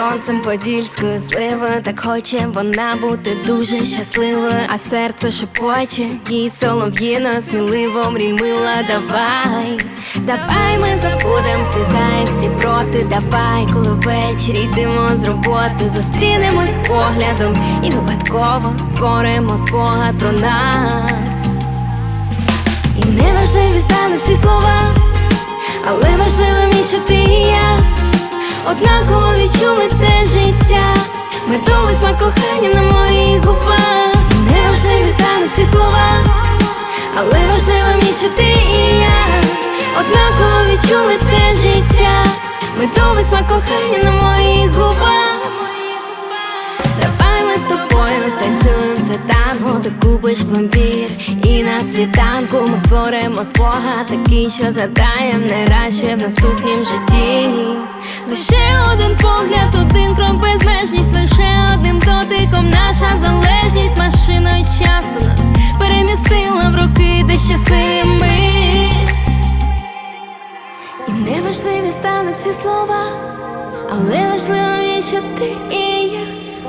сонцем подільською зливою, так хоче вона бути дуже щасливою, а серце шепоче, їй солов'їною сміливо мрій мила, давай, давай ми забудем всі за і всі проти, давай, коли ввечері йдемо з роботи, зустрінемось поглядом і випадково створимо спогад про нас. І неважливі стануть всі слова, але важливо, що ти і я медовий смак кохання на моїх губах. І неважливі стануть всі слова, але важливо, що ти і я однаково відчули це життя, медовий смак кохання на моїх губах. Давай ми з тобою станцюємо це танго, ти купиш пломбір І на світанку ми створимо спогад такий, що задаєм не раз в наступнім житті. Лише один погляд, перемістила в роки, де щасливі. І неважливі стали всі слова, але важливо є, що ти і я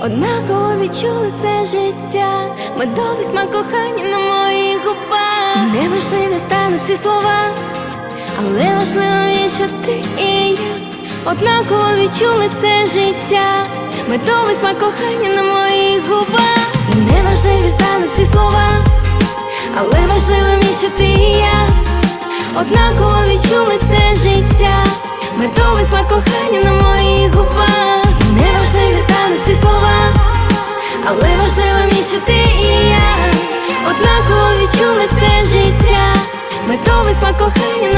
однаково відчули це життя, медовий смак кохання на моїх губах. І неважливі стануть всі слова, але важливо є, що ти і я однаково відчули це життя, медовий смак кохання на моїх губах. І неважливі стануть всі слова, однаково відчули це життя, медовий смак кохання на моїх губах. не Неважливі стануть всі слова, але важливо мені, що ти і я однаково відчули це життя, медовий смак кохання.